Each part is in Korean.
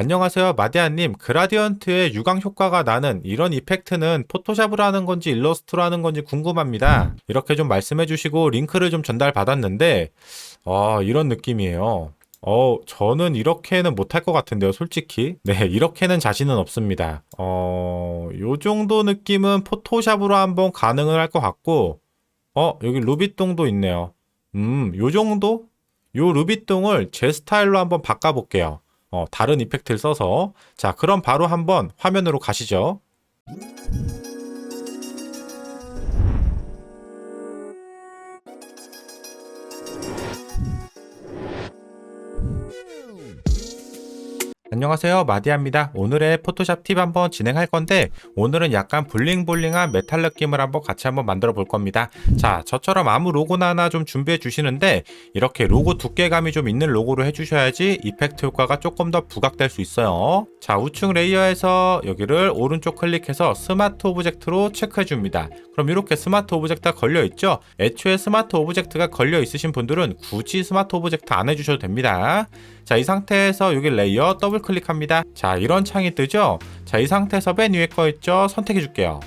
안녕하세요 마디아님. 그라디언트의 유광 효과가 나는 이런 이펙트는 포토샵으로 하는 건지 일러스트로 하는 건지 궁금합니다. 이렇게 좀 말씀해 주시고 링크를 좀 전달 받았는데 어 이런 느낌이에요. 어 저는 이렇게는 못할 것 같은데요 솔직히. 네 이렇게는 자신은 없습니다. 어 요 정도 느낌은 포토샵으로 한번 가능을 할 것 같고 어 여기 루비똥도 있네요. 음 요 정도? 요 루비똥을 제 스타일로 한번 바꿔볼게요 어, 다른 이펙트를 써서. 자 그럼 바로 한번 화면으로 가시죠 안녕하세요. 마디아입니다. 오늘의 포토샵 팁 한번 진행할 건데 오늘은 약간 블링블링한 메탈 느낌을 한번 같이 한번 만들어 볼 겁니다. 자 저처럼 아무 로고나 하나 좀 준비해 주시는데 이렇게 로고 두께감이 좀 있는 로고로 해주셔야지 이펙트 효과가 조금 더 부각될 수 있어요. 자 우측 레이어에서 여기를 오른쪽 클릭해서 스마트 오브젝트로 체크해 줍니다. 그럼 이렇게 스마트 오브젝트가 걸려 있죠? 애초에 스마트 오브젝트가 걸려 있으신 분들은 굳이 스마트 오브젝트 안 해주셔도 됩니다. 자, 이 상태에서 여기 레이어 더블 클릭합니다. 자, 이런 창이 뜨죠? 자, 이 상태에서 맨 위에 거 있죠? 선택해 줄게요.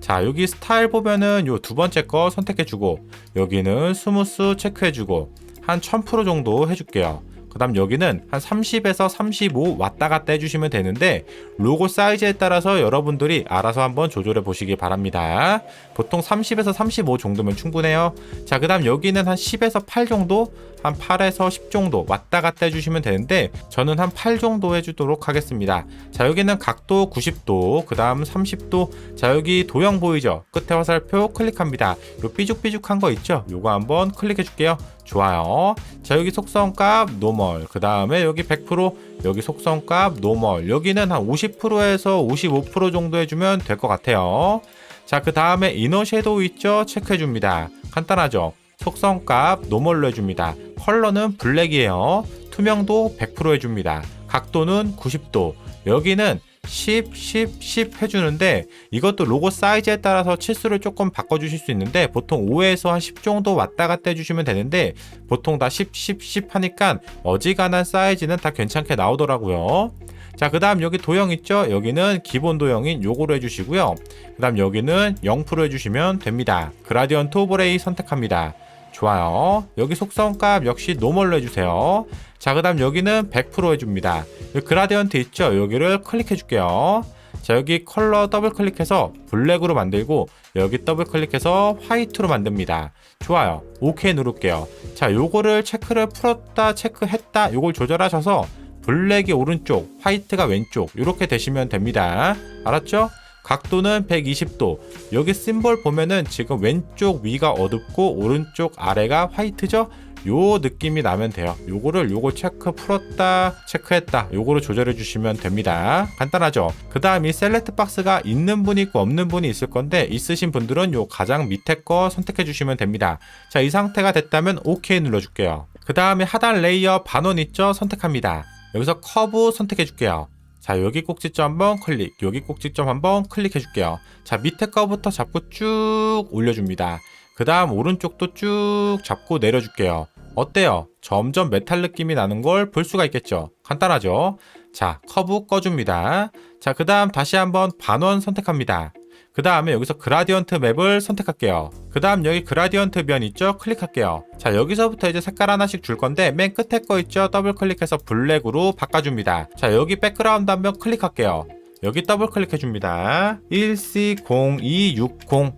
자, 여기 스타일 보면은 요 두 번째 거 선택해 주고, 여기는 스무스 체크해 주고, 한 1000% 정도 해줄게요. 그 다음 여기는 한 30에서 35 왔다 갔다 해주시면 되는데 로고 사이즈에 따라서 여러분들이 알아서 한번 조절해 보시기 바랍니다. 보통 30에서 35 정도면 충분해요. 자, 그 다음 여기는 한 10에서 8 정도, 한 8에서 10 정도 왔다 갔다 해주시면 되는데 저는 한 8 정도 해주도록 하겠습니다. 자, 여기는 각도 90도, 그 다음 30도, 자, 여기 도형 보이죠? 끝에 화살표 클릭합니다. 요 삐죽삐죽한 거 있죠? 요거 한번 클릭해 줄게요. 좋아요. 자, 여기 속성값 노멀. 그 다음에 여기 100% 여기 속성값 노멀. 여기는 한 50%에서 55% 정도 해주면 될 것 같아요. 자, 그 다음에 이너 섀도우 있죠? 체크해 줍니다. 간단하죠? 속성값 노멀로 해줍니다. 컬러는 블랙이에요. 투명도 100% 해줍니다. 각도는 90도. 여기는 10, 10, 10 해주는데 이것도 로고 사이즈에 따라서 치수를 조금 바꿔주실 수 있는데 보통 5에서 한 10 정도 왔다 갔다 해주시면 되는데 보통 다 10, 10, 10 하니까 어지간한 사이즈는 다 괜찮게 나오더라고요. 자, 그 다음 여기 도형 있죠? 여기는 기본 도형인 요거로 해주시고요. 그 다음 여기는 0% 해주시면 됩니다. 그라디언트 오버레이 선택합니다. 좋아요. 여기 속성값 역시 노멀로 해주세요. 자, 그 다음 여기는 100% 해줍니다. 여기 그라디언트 있죠? 여기를 클릭해 줄게요. 자, 여기 컬러 더블 클릭해서 블랙으로 만들고 여기 더블 클릭해서 화이트로 만듭니다. 좋아요. 오케이 누를게요. 자, 요거를 체크를 풀었다, 체크했다, 요걸 조절하셔서 블랙이 오른쪽, 화이트가 왼쪽 이렇게 되시면 됩니다. 알았죠? 각도는 120도. 여기 심볼 보면은 지금 왼쪽 위가 어둡고 오른쪽 아래가 화이트죠? 요 느낌이 나면 돼요. 요거를 요거 체크 풀었다, 체크했다. 요거를 조절해 주시면 됩니다. 간단하죠? 그 다음 이 셀렉트 박스가 있는 분이 있고 없는 분이 있을 건데 있으신 분들은 요 가장 밑에 거 선택해 주시면 됩니다. 자, 이 상태가 됐다면 OK 눌러 줄게요. 그 다음에 하단 레이어 반원 있죠? 선택합니다. 여기서 커브 선택해 줄게요. 자 여기 꼭지점 한번 클릭 여기 꼭지점 한번 클릭해 줄게요. 자 밑에 거부터 잡고 쭉 올려줍니다. 그 다음 오른쪽도 쭉 잡고 내려줄게요. 어때요? 점점 메탈 느낌이 나는 걸 볼 수가 있겠죠? 간단하죠? 자 커브 꺼줍니다. 자 그 다음 다시 한번 반원 선택합니다 그 다음에 여기서 그라디언트 맵을 선택할게요. 그 다음 여기 그라디언트 면 있죠? 클릭할게요. 자 여기서부터 이제 색깔 하나씩 줄 건데 맨 끝에 거 있죠? 더블 클릭해서 블랙으로 바꿔줍니다. 자 여기 백그라운드 한번 클릭할게요. 여기 더블 클릭해줍니다. 1C0260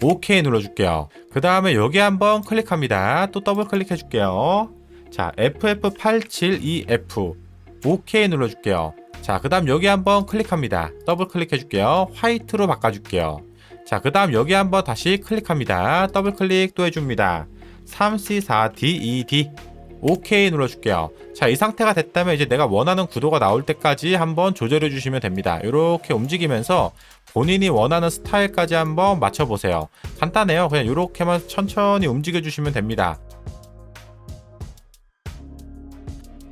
OK 눌러줄게요. 그 다음에 여기 한번 클릭합니다. 또 더블 클릭해줄게요. 자 FF872F OK 눌러줄게요. 자, 그 다음 여기 한번 클릭합니다. 더블 클릭해 줄게요. 화이트로 바꿔줄게요. 자, 그 다음 여기 한번 다시 클릭합니다. 더블 클릭 또 해줍니다. 3C4DED OK 눌러줄게요. 자, 이 상태가 됐다면 이제 내가 원하는 구도가 나올 때까지 한번 조절해 주시면 됩니다. 이렇게 움직이면서 본인이 원하는 스타일까지 한번 맞춰보세요. 간단해요. 그냥 이렇게만 천천히 움직여 주시면 됩니다.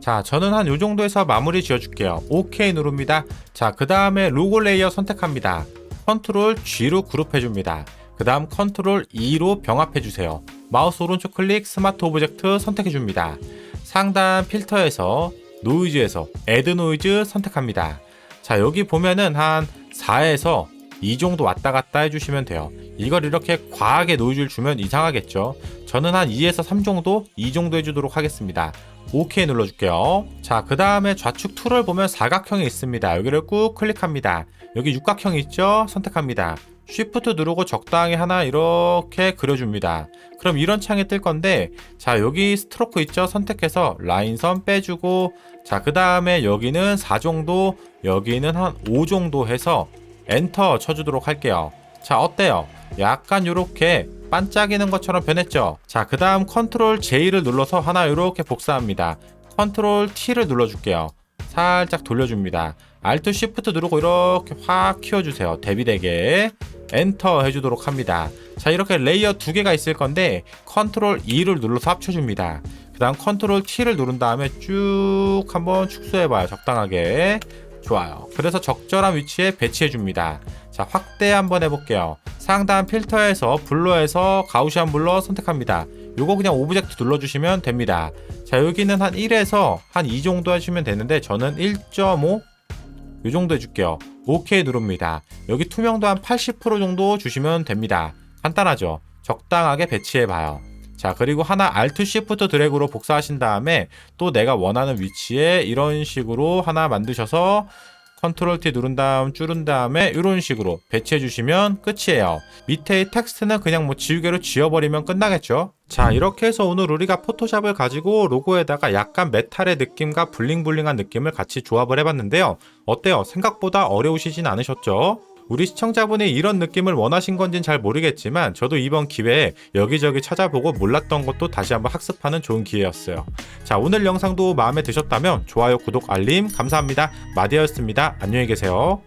자, 저는 한 요 정도에서 마무리 지어줄게요. OK 누릅니다. 자, 그 다음에 로고 레이어 선택합니다. 컨트롤 G로 그룹해줍니다. 그 다음 컨트롤 E로 병합해주세요. 마우스 오른쪽 클릭 스마트 오브젝트 선택해줍니다. 상단 필터에서 노이즈에서 애드 노이즈 선택합니다. 자, 여기 보면은 한 4에서 2 정도 왔다 갔다 해주시면 돼요. 이걸 이렇게 과하게 노이즈를 주면 이상하겠죠. 저는 한 2에서 3 정도, 2 정도 해주도록 하겠습니다. OK 눌러줄게요. 자, 그 다음에 좌측 툴을 보면 사각형이 있습니다. 여기를 꾹 클릭합니다. 여기 육각형이 있죠? 선택합니다. 쉬프트 누르고 적당히 하나 이렇게 그려줍니다. 그럼 이런 창이 뜰 건데, 자, 여기 스트로크 있죠? 선택해서 라인선 빼주고, 자, 그 다음에 여기는 4 정도, 여기는 한 5 정도 해서 엔터 쳐주도록 할게요. 자, 어때요? 약간 요렇게 반짝이는 것처럼 변했죠? 자, 그 다음 컨트롤 J를 눌러서 하나 요렇게 복사합니다. 컨트롤 T를 눌러줄게요. 살짝 돌려줍니다. Alt Shift 누르고 이렇게 확 키워주세요. 대비되게. 엔터 해주도록 합니다. 자, 이렇게 레이어 두 개가 있을 건데, 컨트롤 E를 눌러서 합쳐줍니다. 그 다음 컨트롤 T를 누른 다음에 쭉 한번 축소해봐요. 적당하게. 좋아요. 그래서 적절한 위치에 배치해 줍니다. 자, 확대 한번 해볼게요. 상단 필터에서 블러에서 가우시안 블러 선택합니다. 요거 그냥 오브젝트 눌러주시면 됩니다. 자, 여기는 한 1에서 한 2 정도 하시면 되는데 저는 1.5 요 정도 해줄게요. OK 누릅니다. 여기 투명도 한 80% 정도 주시면 됩니다. 간단하죠? 적당하게 배치해봐요. 자, 그리고 하나 Alt Shift 드래그로 복사하신 다음에 또 내가 원하는 위치에 이런 식으로 하나 만드셔서 컨트롤 T 누른 다음 줄은 다음에 이런 식으로 배치해 주시면 끝이에요. 밑에 텍스트는 그냥 뭐 지우개로 지워버리면 끝나겠죠. 자 이렇게 해서 오늘 우리가 포토샵을 가지고 로고에다가 약간 메탈의 느낌과 블링블링한 느낌을 같이 조합을 해봤는데요. 어때요? 생각보다 어려우시진 않으셨죠? 우리 시청자분이 이런 느낌을 원하신 건진 잘 모르겠지만 저도 이번 기회에 여기저기 찾아보고 몰랐던 것도 다시 한번 학습하는 좋은 기회였어요. 자 오늘 영상도 마음에 드셨다면 좋아요, 구독, 알림 감사합니다. 마디였습니다. 안녕히 계세요.